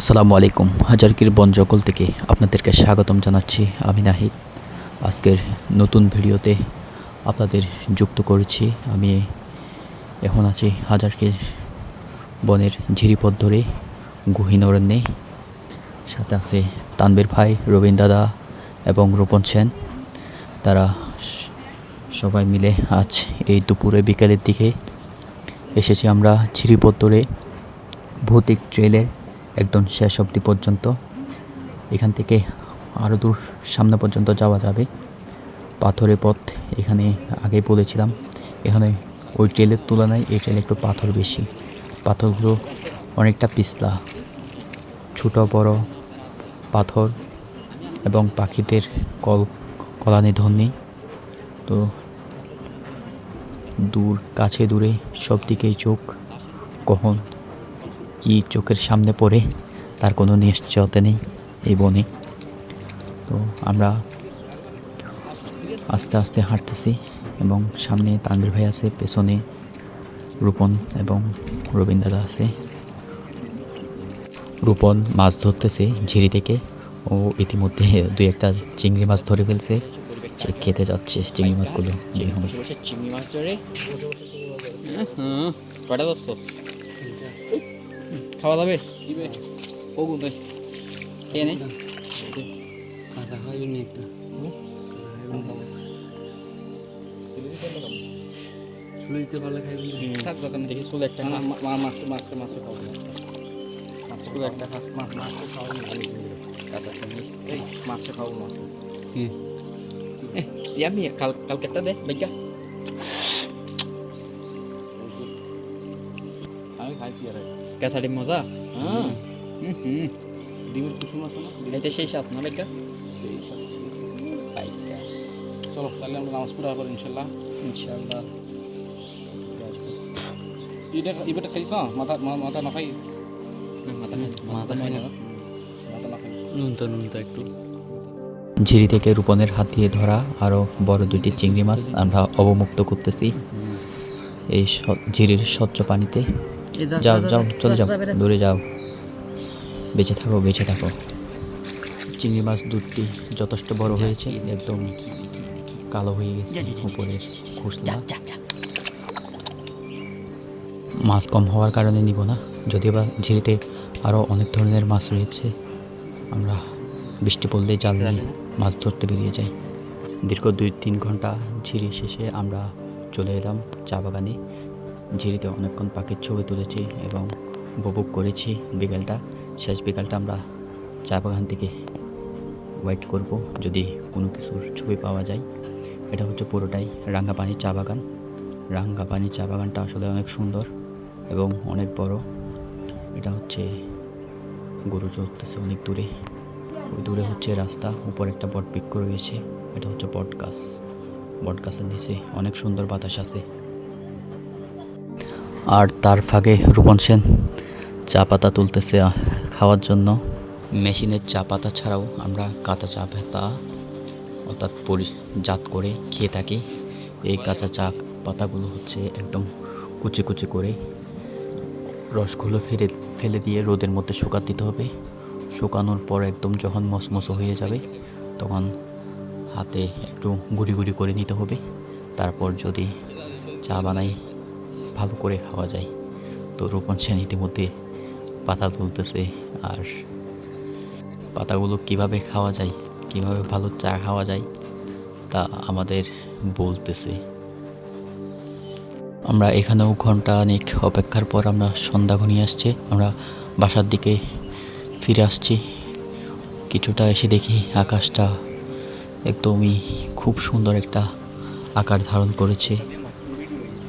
আসসালামু আলাইকুম। হাজারকির বন জঙ্গল থেকে আপনাদেরকে স্বাগতম জানাচ্ছি আমি নাহিদ। আজকের নতুন ভিডিওতে আপনাদের যুক্ত করেছি। আমি এখন আছি হাজারকির বনের ঝিরিপথ ধরে গহীন সাথে আছে তানবীর ভাই, রবীন দাদা এবং রূপন সেন। তারা সবাই মিলে আজ এই দুপুরে বিকেলের দিকে এসেছি আমরা ঝিরিপথ ধরে ভৌতিক ট্রেলের একদম শেষ অবধি পর্যন্ত। এখান থেকে আরও দূর সামনে পর্যন্ত যাওয়া যাবে। পাথরের পথ এখানে আগে বলেছিলাম। এখানে ওই ট্রেলের তুলনায় এই ট্রেলে একটু পাথর বেশি। পাথরগুলো অনেকটা পিছলা। ছোট, বড় পাথর এবং পাখিদের কল, কলানি ধ্বনি। তো দূর, কাছে দূরে সব দিকেই চোখ, কখন কি চোখের সামনে পড়ে, তার কোনো নিশ্চয়তা নেই এই বনে। তো আমরা আস্তে আস্তে হাঁটতেছি এবং সামনে তানভীর ভাই আছে, পেছনে রূপন এবং রবীন দাদা আছে। রূপন মাছ ধরতেছে ঝিরি থেকে ও ইতিমধ্যে দুই একটা চিংড়ি মাছ ধরে ফেলছে। সে খেতে যাচ্ছে চিংড়ি মাছগুলো। চিংড়ি মাছ ধরে। হ্যাঁ দশস খাওয়া যাবে একটা ছুলে দিতে পারলে খাইবি থাক দোকানে দেখি শুধু একটা মাছ মাছ মাছ খাওয়া শুধু একটা খা মাছ মাছ খাওয়া কাঁচা এই মাছ খাওয়া মাছ ইয়ামি কাল কালকেটা দে বেগা। খাইছি আর। মজা? হ্যাঁ। হুম ডিমের কুসুম আছে না? খাইতে সেই সাথ না বেগা সেই চলো তাহলে আমরা নামাজ পড়া করব ইনশাল্লাহ। ইনশাআল্লাহ এটা এবারটা খাইছ? না মাথা মাথা না খাই? মাথা মাথা খাই না? মাথা না খাই। নুনতা নুনতা একটু। ঝিরি থেকে রূপনের হাত দিয়ে ধরা আরও বড় দুটি চিংড়ি মাছ আমরা অবমুক্ত করতেছি। এই ঝিরির স্বচ্ছ পানিতে। যাও যাও চলে যাও দূরে যাও বেঁচে থাকো বেঁচে থাকো চিংড়ি মাছ দুধটি যথেষ্ট বড় হয়েছে একদম কালো হয়ে গেছে খুসলা মাছ কম হওয়ার কারণে নিব না যদিও বা ঝিরিতে আরও অনেক ধরনের মাছ রয়েছে আমরা বৃষ্টি পড়লে জাল নিয়ে মাছ ধরতে বেরিয়ে যাই দীর্ঘ দুই তিন ঘণ্টা ঝিরি শেষে আমরা চলে এলাম চা বাগানে ঝিরিতে অনেকক্ষণ পাখির ছবি তুলেছি এবং উপভোগ করেছি বিকেলটা। শেষ বিকেলটা আমরা চা বাগান থেকে ওয়েট করব, যদি কোনো কিছুর ছবি পাওয়া যায়। এটা হচ্ছে পুরোটাই রাঙ্গাপানি চা বাগান। রাঙ্গাপানি চা বাগানটা আসলে অনেক সুন্দর এবং অনেক বড়। এটা হচ্ছে গরু চলতেছে অনেক দূরে। ওই দূরে হচ্ছে রাস্তা, উপরে একটা বট বৃক্ষ রয়েছে। এটা হচ্ছে বট গাছ। বট গাছের নিচে অনেক সুন্দর বাতাস আছে। আর তার ফাঁকে রূপন সেন চা পাতা তুলতেছে খাওয়ার জন্য। মেশিনের চা পাতা ছাড়াও আমরা কাঁচা চা পাতা অর্থাৎ পরিজাত করে খেয়ে থাকি। এই কাঁচা চা পাতাগুলো হচ্ছে একদম কুচি কুচি করে রসগুলো ফেলে ফেলে দিয়ে রোদের মধ্যে শুকাতে দিতে হবে। শুকানোর পর একদম যখন মসমসো হয়ে যাবে, তখন হাতে একটু গুঁড়ি গুঁড়ি করে নিতে হবে। তারপর যদি চা বানাই ভালো করে খাওয়া যায়। তো রোপণ সেন ইতিমধ্যে পাতা তুলতেছে আর পাতাগুলো কীভাবে খাওয়া যায়, কীভাবে ভালো চা খাওয়া যায় তা আমাদের বলতেছে। আমরা এখানেও ঘণ্টা অনেক অপেক্ষার পর আমরা সন্ধ্যা ঘনিয়ে আসছে, আমরা বাসার দিকে ফিরে আসছি। কিছুটা এসে দেখি আকাশটা একদমই খুব সুন্দর একটা আকার ধারণ করেছে।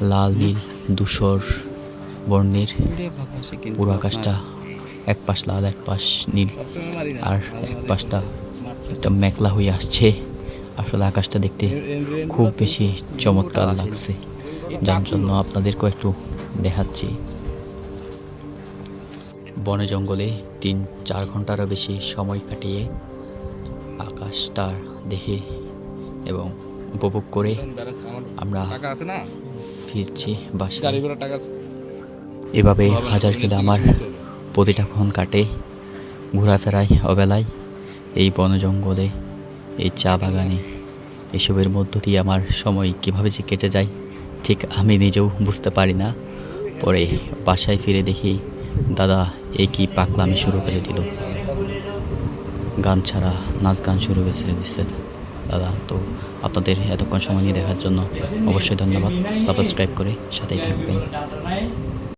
লাল নীল ধূসর বর্ণের পুরো আকাশটা এক পাশ লাল এক পাশ নীল আর এক পাশটা একটা মেঘলা হয়ে আসছে আসলে আকাশটা দেখতে খুব বেশি চমৎকার লাগছে যার জন্য আপনাদেরকেও একটু দেখাচ্ছি বনে জঙ্গলে তিন চার ঘন্টারও বেশি সময় কাটিয়ে আকাশটা দেখে এবং উপভোগ করে আমরা ফিরছি বাসায়। এভাবে হাজার কিলো আমার প্রতিটা ক্ষণ কাটে ঘোরাফেরায় অবেলায়। এই বন জঙ্গলে এই চা বাগানে এসবের মধ্য দিয়ে আমার সময় কীভাবে যে কেটে যায় ঠিক আমি নিজেও বুঝতে পারি না। পরে বাসায় ফিরে দেখি দাদা এই কি পাকলামি শুরু করে দিল। গান ছাড়া নাচ গান শুরু হয়েছে দিচ্ছে দাদা তো আপনাদের এতক্ষণ সময় নিয়ে দেখার জন্য অবশ্যই ধন্যবাদ। সাবস্ক্রাইব করে সাথেই থাকবেন।